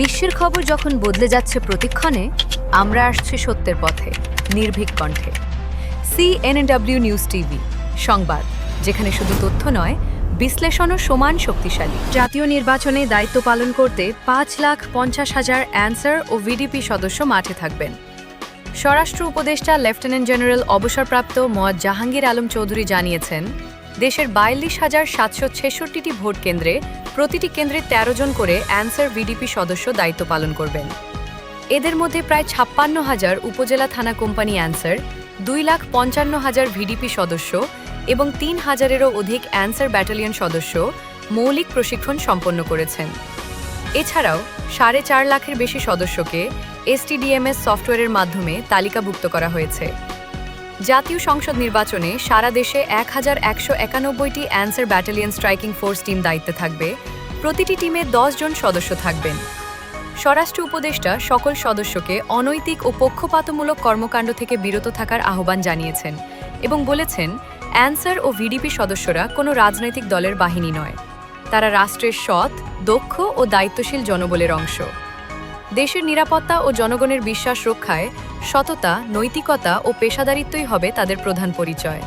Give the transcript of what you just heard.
বিশ্বের খবর যখন বদলে যাচ্ছে প্রতিক্ষণে, আমরা আসছি সত্যের পথে, নির্ভীক কণ্ঠে। সিএনএডব্লিউ নিউজ টিভি সংবাদ, যেখানে শুধু তথ্য নয়, বিশ্লেষণও সমান শক্তিশালী। জাতীয় নির্বাচনে দায়িত্ব পালন করতে পাঁচ লাখ পঞ্চাশ হাজার অ্যান্সার ও ভিডিপি সদস্য মাঠে থাকবেন। স্বরাষ্ট্র উপদেষ্টা লেফটেন্যান্ট জেনারেল অবসরপ্রাপ্ত মোয়াজ জাহাঙ্গীর আলম চৌধুরী জানিয়েছেন দেশের বায়াল্লিশ হাজার সাতশো ছেষট্টিটি ভোট কেন্দ্রে প্রতিটি কেন্দ্রে ১৩ জন করে অ্যান্সার ভিডিপি সদস্য দায়িত্ব পালন করবেন। এদের মধ্যে প্রায় ছাপ্পান্ন হাজার উপজেলা থানা কোম্পানি অ্যান্সার, দুই লাখ পঞ্চান্ন হাজার ভিডিপি সদস্য এবং তিন হাজারেরও অধিক অ্যান্সার ব্যাটালিয়ন সদস্য মৌলিক প্রশিক্ষণ সম্পন্ন করেছেন। এছাড়াও সাড়ে চার লাখের বেশি সদস্যকে এসটিডিএমএস সফটওয়্যারের মাধ্যমে তালিকাভুক্ত করা হয়েছে। জাতীয় সংসদ নির্বাচনে সারা দেশে এক হাজার একশো একানব্বইটি Ansar battalion striking force team দায়িত্বে থাকবে। প্রতিটি টিমে দশ জন সদস্য থাকবেন। স্বরাষ্ট্র উপদেষ্টা সকল সদস্যকে অনৈতিক ও পক্ষপাতমূলক কর্মকাণ্ড থেকে বিরত থাকার আহ্বান জানিয়েছেন এবং বলেছেন, অ্যান্সার ও ভিডিপি সদস্যরা কোনো রাজনৈতিক দলের বাহিনী নয়। তারা রাষ্ট্রের সৎ, দক্ষ ও দায়িত্বশীল জনবলের অংশ। দেশের নিরাপত্তা ও জনগণের বিশ্বাস রক্ষায় সততা নৈতিকতা ও পেশাদারিত্বই হবে তাদের প্রধান পরিচয়।